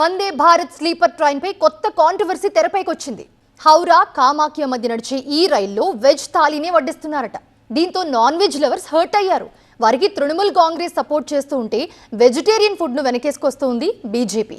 వందే Bharat sleeper train పై కొత్త controversy తెరపైకొచ్చింది. Howrah Kamakhya మధ్య నడిచే ఈ రైల్లో వెజ్ థాలీనే వడ్డిస్తున్నారట. దీంతో నాన్ వెజ్ లవర్స్ హర్ట్ అయ్యారు. వారికి తృణమూల్ కాంగ్రెస్ సపోర్ట్ చేస్తూ ఉంటే వెజిటేరియన్ ఫుడ్ను వెనకేసుకొస్తోంది బీజేపీ.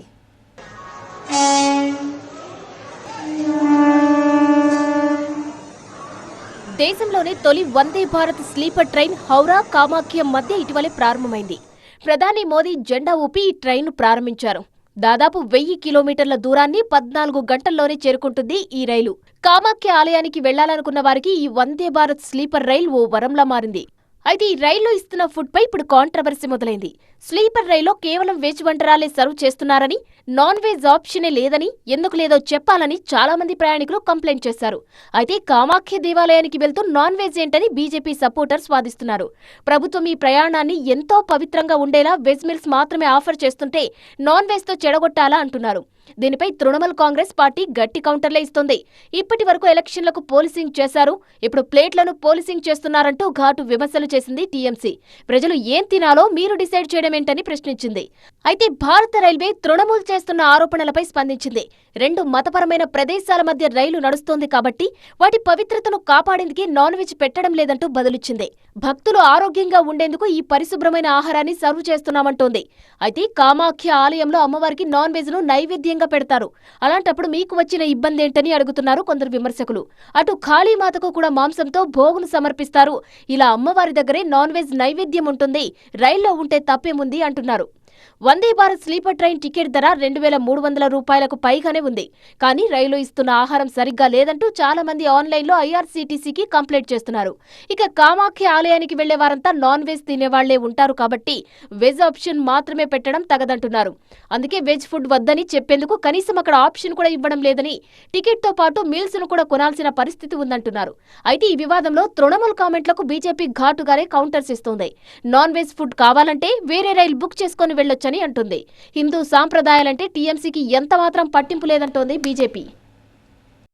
దేశంలోనే తొలి వందే భారత్ స్లీపర్ ట్రైన్ హౌరా కామాఖ్య మధ్య ఇటీవలే ప్రారంభమైంది. ప్రధాని మోదీ జెండా ఊపి ఈ ట్రైన్ ప్రారంభించారు. దాదాపు వెయ్యి కిలోమీటర్ల దూరాన్ని పద్నాలుగు గంటల్లోనే చేరుకుంటుంది ఈ రైలు. కామాఖ్య ఆలయానికి వెళ్ళాలనుకున్న వారికి ఈ వందే భారత్ స్లీపర్ రైల్ ఓ వరంలా మారింది. అయితే ఈ రైల్లో ఇస్తున్న ఫుడ్ పై ఇప్పుడు కాంట్రవర్సీ మొదలైంది. స్లీపర్ రైల్లో కేవలం వెజ్ వంటరాలే సర్వ్ చేస్తున్నారని నాన్ వెజ్ ఆప్షనే లేదని ఎందుకు లేదో చెప్పాలని చాలా మంది ప్రయాణికులు కంప్లైంట్ చేశారు. అయితే కామాఖ్య దేవాలయానికి వెళ్తూ నాన్ వెజ్ ఏంటని బీజేపీ సపోర్టర్స్ వాదిస్తున్నారు. ప్రభుత్వం ఈ ప్రయాణాన్ని ఎంతో పవిత్రంగా ఉండేలా వెజ్ మిల్స్ మాత్రమే ఆఫర్ చేస్తుంటే నాన్ వెజ్తో చెడగొట్టాలా అంటున్నారు. దీనిపై తృణమూల్ కాంగ్రెస్ పార్టీ గట్టి కౌంటర్లే ఇస్తోంది. ఇప్పటి వరకు ఎలక్షన్లకు పోలీసింగ్ చేశారు. ఇప్పుడు ప్లేట్లను పోలీసింగ్ చేస్తున్నారంటూ ఘాటు విమర్శలు చేసింది టీఎంసీ. ప్రజలు ఏం తినాలో మీరు డిసైడ్ చేయడం ఏంటని ప్రశ్నించింది. అయితే భారత రైల్వే తృణమూల్ చేస్తున్న ఆరోపణలపై స్పందించింది. రెండు మతపరమైన ప్రదేశాల మధ్య రైలు నడుస్తోంది కాబట్టి వాటి పవిత్రతను కాపాడేందుకే నాన్ వెజ్ పెట్టడం లేదంటూ బదులిచ్చింది. భక్తులు ఆరోగ్యంగా ఉండేందుకు ఈ పరిశుభ్రమైన ఆహారాన్ని సర్వ్ చేస్తున్నామంటోంది. అయితే కామాఖ్య ఆలయంలో అమ్మవారికి నాన్ వెజ్ను నైవేద్యంగా పెడతారు. అలాంటప్పుడు మీకు వచ్చిన ఇబ్బంది ఏంటని అడుగుతున్నారు కొందరు విమర్శకులు. అటు కాళీమాతకు కూడా మాంసంతో భోగును సమర్పిస్తారు. ఇలా అమ్మవారి దగ్గర నాన్ వెజ్ నైవేద్యం ఉంటుంది. రైల్లో ఉంటే తప్పేముంది అంటున్నారు. Vande Bharat sleeper train ticket ధర రెండు వేల మూడు వందల రూపాయలకు పైగానే ఉంది. కానీ రైలు ఇస్తున్న ఆహారం సరిగ్గా లేదంటూ చాలా మంది ఆన్లైన్లో ఐఆర్సీటీసీకి కంప్లైంట్ చేస్తున్నారు. ఇక కామాఖ్య ఆలయానికి వెళ్ళే వారంతా నాన్ వెజ్ తినేవాళ్ళే ఉంటారు కాబట్టి వెజ్ ఆప్షన్ మాత్రమే పెట్టడం తగదంటున్నారు. అందుకే వెజ్ ఫుడ్ వద్దని చెప్పేందుకు కనీసం అక్కడ ఆప్షన్ కూడా ఇవ్వడం లేదని టికెట్తో పాటు మీల్స్ను కూడా కొనాల్సిన పరిస్థితి ఉందంటున్నారు. అయితే ఈ వివాదంలో తృణమూల్ కామెంట్లకు బీజేపీ ఘాటుగానే కౌంటర్స్ ఇస్తోంది. నాన్ వెజ్ ఫుడ్ కావాలంటే వేరే రైలు బుక్ చేసుకుని వెళ్ళొచ్చని అంటుంది. హిందూ సాంప్రదాయాలంటే టీఎంసీకి ఎంత మాత్రం పట్టింపు లేదంటోంది బీజేపీ.